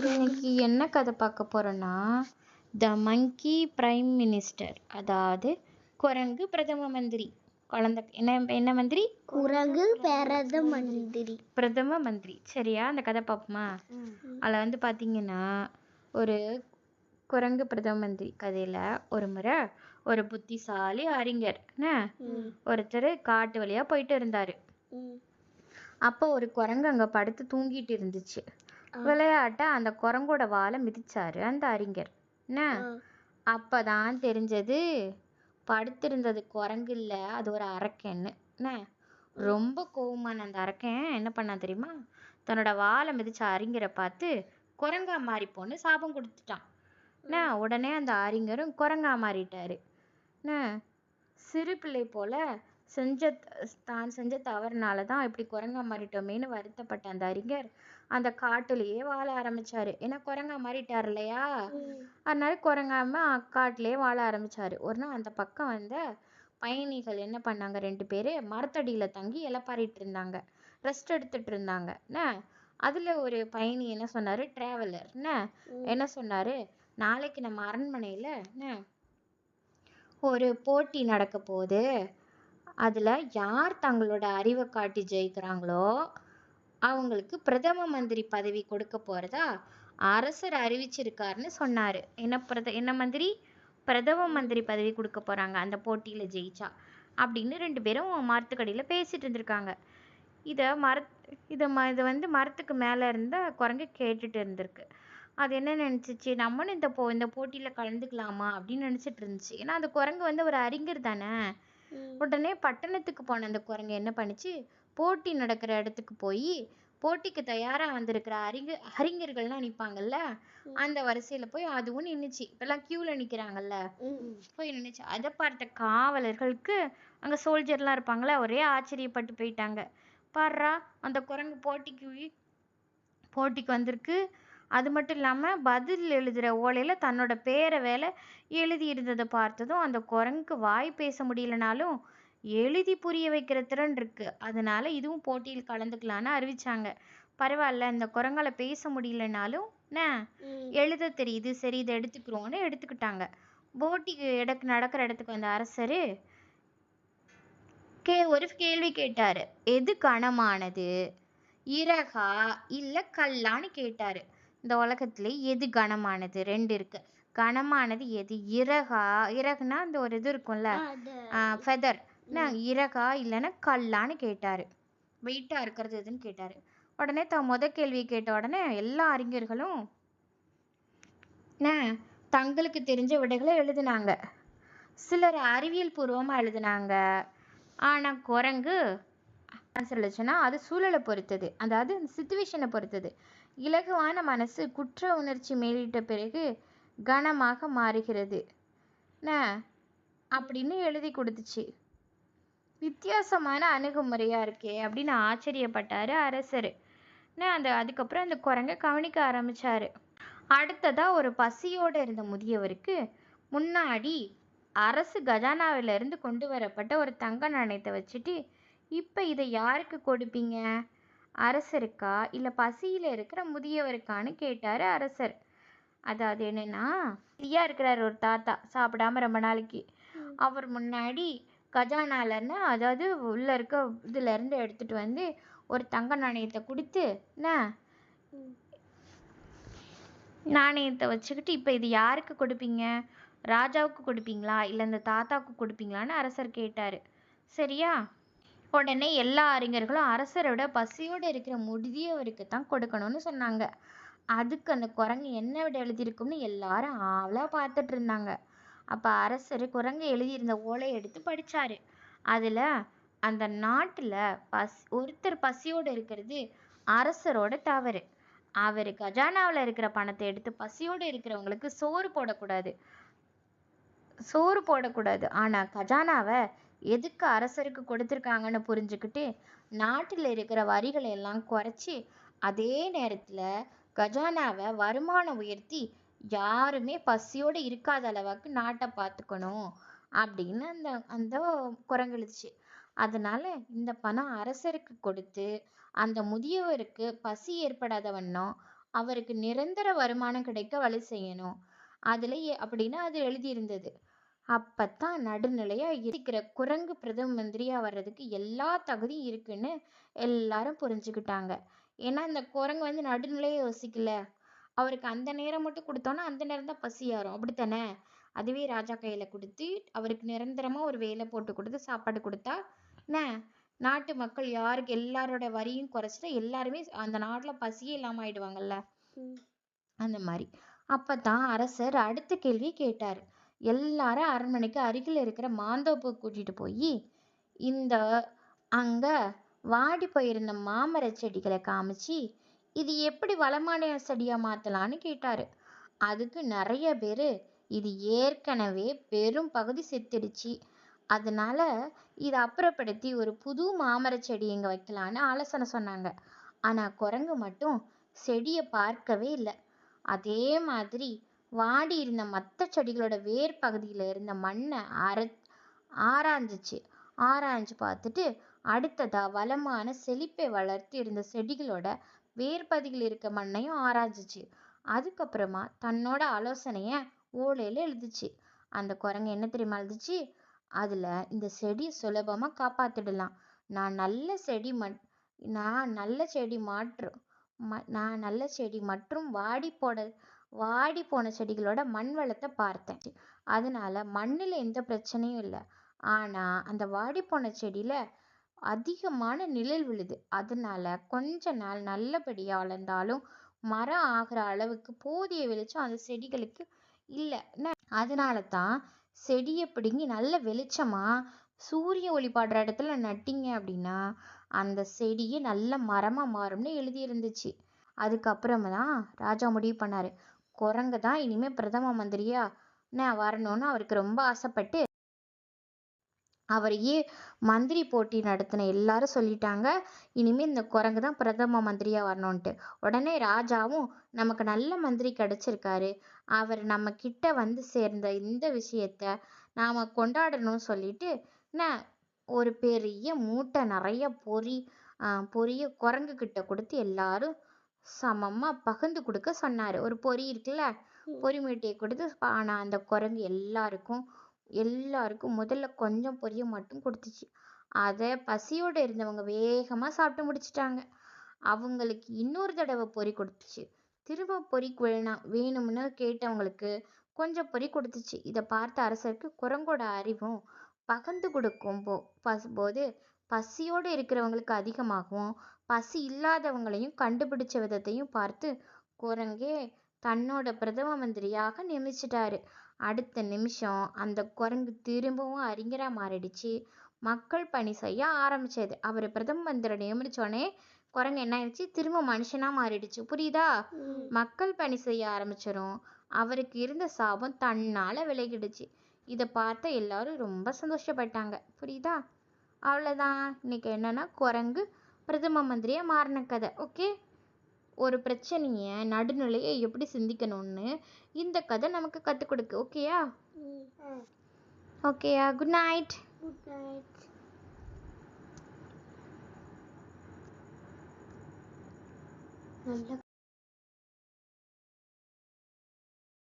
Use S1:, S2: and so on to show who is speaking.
S1: இன்னைக்கு என்ன கதை பார்க்க போறோம்னா த மங்கி பிரைம் மினிஸ்டர் அதாவது குரங்கு பிரதம மந்திரி. குழந்தை என்ன என்ன மந்திரி?
S2: குரங்கு பெறத மந்திரி.
S1: பிரதம மந்திரி. சரியா? அந்த கதை பார்ப்போமா? அதில் வந்து பார்த்தீங்கன்னா ஒரு குரங்கு பிரதம மந்திரி கதையில் ஒரு முறை ஒரு புத்திசாலி அறிஞர் என்ன? ஒருத்தர் காட்டு வழியாக போயிட்டு இருந்தார். அப்போ ஒரு குரங்கு அங்கே படுத்து தூங்கிட்டு இருந்துச்சு. விளையாட்ட அந்த குரங்கோட வாலை மிதிச்சாரு அந்த அறிஞர். என்ன? அப்பதான் தெரிஞ்சது படுத்திருந்தது குரங்கு இல்ல அது ஒரு அரக்கன்னு. என்ன? ரொம்ப கோவமான அந்த அரக்கன் என்ன பண்ணான் தெரியுமா? தன்னோட வாலை மிதிச்ச அறிஞரை பார்த்து குரங்கா மாறிப்போன்னு சாபம் கொடுத்துட்டான். என்ன? உடனே அந்த அறிஞரும் குரங்கா மாறிட்டாரு. என்ன? சிறு பிள்ளை போல செஞ்ச தான் செஞ்ச தவறுனால தான் இப்படி குரங்கா மாறிட்டோமேன்னு வருத்தப்பட்ட அந்த அறிஞர் அந்த காட்டுலயே வாழ ஆரம்பிச்சாரு. ஏன்னா குரங்கா மாறிட்டார் இல்லையா? அதனால குரங்காம காட்டுலயே வாழ ஆரம்பிச்சாரு. ஒரு நாள் அந்த பக்கம் வந்த பயணிகள் என்ன பண்ணாங்க? ரெண்டு பேரு மரத்தடியில தங்கி இளைப்பாறிட்டு இருந்தாங்க. ரெஸ்ட் எடுத்துட்டு இருந்தாங்க. என்ன? அதுல ஒரு பயணி என்ன சொன்னாரு? டிராவலர் என்ன? என்ன சொன்னாரு? நாளைக்கு நம்ம அரண்மனையில என்ன? ஒரு போட்டி நடக்க போகுது. அதில் யார் தங்களோட அறிவை காட்டி ஜெயிக்கிறாங்களோ அவங்களுக்கு பிரதம மந்திரி பதவி கொடுக்க போகிறதா அரசர் அறிவிச்சிருக்காருன்னு சொன்னார். என்ன பிரத என்ன மந்திரி? பிரதம மந்திரி பதவி கொடுக்க போகிறாங்க அந்த போட்டியில் ஜெயிச்சா அப்படின்னு ரெண்டு பேரும் மரத்துக்கடியில் பேசிட்டு இருந்திருக்காங்க. இதை மர இதை ம இதை வந்து மரத்துக்கு மேலே இருந்த குரங்கு கேட்டுட்டு இருந்திருக்கு. அது என்ன நினச்சிச்சு? நம்மளும் இந்த போ இந்த போட்டியில் கலந்துக்கலாமா அப்படின்னு நினச்சிட்டு இருந்துச்சு. ஏன்னா அந்த குரங்கு வந்து ஒரு அறிஞர் தானே. உடனே பட்டணத்துக்கு போன அந்த குரங்கு என்ன பண்ணுச்சு? போட்டி நடக்கிற இடத்துக்கு போய் போட்டிக்கு தயாரா வந்திருக்கிற அறிஞ அறிஞர்கள்லாம் நிப்பாங்கல்ல? அந்த வரிசையில போய் அதுவும் நின்னுச்சு. இப்பெல்லாம் queueல நிக்கிறாங்கல்ல? போய் நின்னுச்சு. அதை பார்த்த காவலர்களுக்கு அங்க சோல்ஜர்லாம் இருப்பாங்களே ஒரே ஆச்சரியப்பட்டு போயிட்டாங்க. பார்றா அந்த குரங்கு போட்டிக்கு போட்டிக்கு வந்திருக்கு. அது மட்டும் இல்லாம பதில் எழுதுற ஓலையில தன்னோட பேரை வேலை எழுதி இருந்ததை பார்த்ததும் அந்த குரங்குக்கு வாய் பேச முடியலனாலும் எழுதி புரிய வைக்கிற திறன் இருக்கு. அதனால இதுவும் போட்டியில் கலந்துக்கலான்னு அறிவிச்சாங்க. பரவாயில்ல இந்த குரங்கால பேச முடியலனாலும் என்ன? எழுத தெரியுது. சரி இதை எடுத்துக்கிறோம்னு எடுத்துக்கிட்டாங்க. போட்டிக்கு இடக்கு நடக்கிற இடத்துக்கு வந்த அரசரு கே ஒரு கேள்வி கேட்டாரு. எது கனமானது? இறகா இல்ல கல்லான்னு கேட்டாரு. இந்த உலகத்திலே எது கனமானது? ரெண்டு இருக்கு. கனமானது எது? இறகா இறகுனா அந்த ஒரு இது இருக்கும்ல? ஃபெதர் இறகா இல்லைன்னா கல்லான்னு கேட்டாரு. வெயிட்டா இருக்கிறது எதுன்னு கேட்டாரு. உடனே தான் முத கேள்வி கேட்ட உடனே எல்லா அறிஞர்களும் தங்களுக்கு தெரிஞ்ச விடைகளை எழுதினாங்க. சிலர் அறிவியல் பூர்வமா எழுதினாங்க. ஆனா குரங்கு ஆன்சர் எழுதுச்சுன்னா அது சூழலை பொறுத்தது. அதாவது அந்த சுச்சுவேஷனை பொறுத்தது. இலகுவான மனசு குற்ற உணர்ச்சி மேலிட்ட பிறகு கனமாக மாறுகிறது. என்ன அப்படின்னு எழுதி கொடுத்துச்சு. வித்தியாசமான அணுகுமுறையாக இருக்கே அப்படின்னு ஆச்சரியப்பட்டார் அரசர். அந்த அதுக்கப்புறம் அந்த குரங்கை கவனிக்க ஆரம்பித்தார் அடுத்ததாக ஒரு பசியோடு இருந்த முதியவருக்கு முன்னாடி அரசு கஜானாவிலிருந்து கொண்டு வரப்பட்ட ஒரு தங்க நாணயத்தை வச்சுட்டு இப்போ இதை யாருக்கு கொடுப்பீங்க? அரசருக்கா இல்ல பசியில இருக்கிற முதியவருக்கான்னு கேட்டாரு அரசர். அதாவது என்னன்னா ஃப்ரீயா இருக்கிறாரு ஒரு தாத்தா சாப்பிடாம ரொம்ப நாளைக்கு. அவர் முன்னாடி கஜானாலன்னு அதாவது உள்ள இருக்க இதுல இருந்து எடுத்துட்டு வந்து ஒரு தங்க நாணயத்தை கொடுத்து என்ன? நாணயத்தை வச்சுக்கிட்டு இப்ப இது யாருக்கு கொடுப்பீங்க? ராஜாவுக்கு கொடுப்பீங்களா? இல்ல இந்த தாத்தாவுக்கு கொடுப்பீங்களான்னு அரசர் கேட்டாரு. சரியா? உடனே எல்லா அறிஞர்களும் அரசரோட பசியோடு இருக்கிற முதியவருக்கு தான் கொடுக்கணும்னு சொன்னாங்க. அதுக்கு அந்த குரங்கு என்ன விட எழுதியிருக்கும்னு எல்லாரும் ஆவலாக பார்த்துட்டு இருந்தாங்க. அப்போ அரசர் குரங்கு எழுதியிருந்த ஓலையை எடுத்து படித்தார் அதில் அந்த நாட்டில் பஸ் ஒருத்தர் பசியோடு இருக்கிறது அரசரோட தவறு. அவர் கஜானாவில் இருக்கிற பணத்தை எடுத்து பசியோடு இருக்கிறவங்களுக்கு சோறு போடக்கூடாது. சோறு போடக்கூடாது. ஆனால் கஜானாவை எதுக்கு அரசருக்கு கொடுத்துருக்காங்கன்னு புரிஞ்சுக்கிட்டு நாட்டில் இருக்கிற வரிகளை எல்லாம் குறைச்சி அதே நேரத்தில் கஜானாவை வருமானம் உயர்த்தி யாருமே பசியோடு இருக்காத அளவுக்கு நாட்டை பார்த்துக்கணும் அப்படின்னு அந்த அந்த குரங்கெழுச்சு. அதனால இந்த பணம் அரசருக்கு கொடுத்து அந்த முதியவருக்கு பசி ஏற்படாத வண்ணம் அவருக்கு நிரந்தர வருமானம் கிடைக்க வழி செய்யணும். அதில் அப்படின்னா அப்படின்னு அது எழுதியிருந்தது. அப்பத்தான் நடுநிலையா இருக்கிற குரங்கு பிரதம மந்திரியா வர்றதுக்கு எல்லா தகுதியும் இருக்குன்னு எல்லாரும் புரிஞ்சுக்கிட்டாங்க. ஏன்னா இந்த குரங்கு வந்து நடுநிலையா யோசிக்கல. அவருக்கு அந்த நேரம் மட்டும் கொடுத்தோன்னா அந்த நேரம் தான் பசி ஆறும் அப்படித்தானே? அதுவே ராஜா கையில கொடுத்து அவருக்கு நிரந்தரமா ஒரு வேலை போட்டு கொடுத்து சாப்பாடு கொடுத்தா என்ன? நாட்டு மக்கள் யாருக்கு எல்லாரோட வரியும் குறைச்சிட்டா எல்லாருமே அந்த நாட்டுல பசியே இல்லாம ஆயிடுவாங்கல்ல? அந்த மாதிரி. அப்பதான் அரசர் அடுத்த கேள்வி கேட்டார். எல்லாரும் அரண்மனைக்கு அருகில் இருக்கிற மாந்தோப்பு கூட்டிட்டு போய் இந்த அங்க வாடி போயிருந்த மாமர செடிகளை காமிச்சு இது எப்படி வளமான செடியா மாற்றலான்னு கேட்டாரு. அதுக்கு நிறைய பேரு இது ஏற்கனவே பெரும் பகுதி செத்துடுச்சு. அதனால இதை அப்புறப்படுத்தி ஒரு புது மாமர செடி இங்க வைக்கலான்னு ஆலோசனை சொன்னாங்க. ஆனா குரங்கு மட்டும் செடியை பார்க்கவே இல்லை. அதே மாதிரி வாடி இருந்த மற்ற செடிகளோட வேர் பகுதியில் இருந்த மண்ணை அர ஆராய்ஞ்சிச்சு. ஆராய்ஞ்சு பார்த்துட்டு அடுத்ததாக வளமான செழிப்பை வளர்த்து இருந்த செடிகளோட வேர் பகுதியில் இருக்க மண்ணையும் ஆராய்ஞ்சிச்சு. அதுக்கப்புறமா தன்னோட ஆலோசனையை ஓலையில் எழுதுச்சு. அந்த குரங்கு என்ன தெரியுமா எழுதுச்சு? அதில் இந்த செடியை சுலபமாக காப்பாற்றிடலாம் நான் நல்ல செடி மட் நான் நல்ல செடி மாற்று ம- நான் நல்ல செடி மற்றும் வாடி போட வாடி போன செடிகளோட மண் வளத்தை பார்த்தேன். அதனால மண்ணில் எந்த பிரச்சனையும் இல்லை. ஆனால் அந்த வாடி போன செடியில் அதிகமான நிழல் விழுது. அதனால கொஞ்ச நாள் நல்லபடியாக வளர்ந்தாலும் மரம் ஆகிற அளவுக்கு போதிய வெளிச்சம் அந்த செடிகளுக்கு இல்லை. என்ன அதனால தான் செடியை பிடுங்கி நல்ல வெளிச்சமாக சூரிய ஒளிபடுற இடத்துல நட்டிங்க அப்படின்னா அந்த செடியே நல்ல மரமாக மாறும்னு எழுதியிருந்துச்சு அதுக்கப்புறமா தான் ராஜா முடிவு பண்ணார். குரங்கு தான் இனிமே பிரதம மந்திரியா? என்ன வரணும்னு அவருக்கு ரொம்ப ஆசைப்பட்டு அவரையே மந்திரி போட்டி நடத்தின எல்லாரும் சொல்லிட்டாங்க. இனிமே இந்த குரங்கு தான் பிரதம மந்திரியா வரணும்ன்ட்டு. உடனே ராஜாவும் நமக்கு நல்ல மந்திரி கிடைச்சிருக்காரு. அவர் நம்ம கிட்ட வந்து சேர்ந்த இந்த விஷயத்த நாம கொண்டாடணும்னு சொல்லிட்டு நான் ஒரு பெரிய மூட்டை நிறைய பொரி ஆஹ் பொரிய குரங்கு கிட்ட கொடுத்து எல்லாரும் சமமா பகிர்ந்து கொடுக்க சொன்னாரு. ஒரு பொரி இருக்குல்ல? பொரி மூட்டையை கொடுத்து ஆனா அந்த குரங்கு எல்லாருக்கும் எல்லாருக்கும் முதல்ல கொஞ்சம் பொரிய மட்டும் கொடுத்துச்சு. அதை பசியோட இருந்தவங்க வேகமா சாப்பிட்டு முடிச்சிட்டாங்க. அவங்களுக்கு இன்னொரு தடவை பொரி கொடுத்துச்சு. திரும்ப பொரி வேணாம் வேணும்னு கேட்டவங்களுக்கு கொஞ்சம் பொரி கொடுத்துச்சு. இதை பார்த்த அரசருக்கு குரங்கோட அறிவும் பகிர்ந்து கொடுக்கும் போ போது பசியோடு இருக்கிறவங்களுக்கு அதிகமாகவும் பசி இல்லாதவங்களையும் கண்டுபிடிச்ச விதத்தையும் பார்த்து குரங்கே தன்னோட பிரதம மந்திரியாக நியமிச்சிட்டாரு. அடுத்த நிமிஷம் அந்த குரங்கு திரும்பவும் அறிஞரா மாறிடுச்சு. மக்கள் பணி செய்ய ஆரம்பிச்சது. அவர் பிரதம மந்திரி நியமிச்சோடனே குரங்கு என்ன ஆயிடுச்சு? திரும்ப மனுஷனா மாறிடுச்சு. புரியுதா? மக்கள் பணி செய்ய ஆரம்பிச்சிரும். அவருக்கு இருந்த சாபம் தன்னால விலகிடுச்சு. இதை பார்த்த எல்லாரும் ரொம்ப சந்தோஷப்பட்டாங்க. புரியுதா? அவ்வளவுதான். இன்னைக்கு என்னன்னா குரங்கு பிரதம மந்திரியா மாறின கதை ஓகே? ஒரு பிரச்சனையை நடுநிலையை எப்படி சிந்திக்கணும்னு இந்த கதை நமக்கு கற்றுக் கொடுக்கு ஓகேயா? ஓகேயா? குட் நைட்
S2: குட் நைட் நல்ல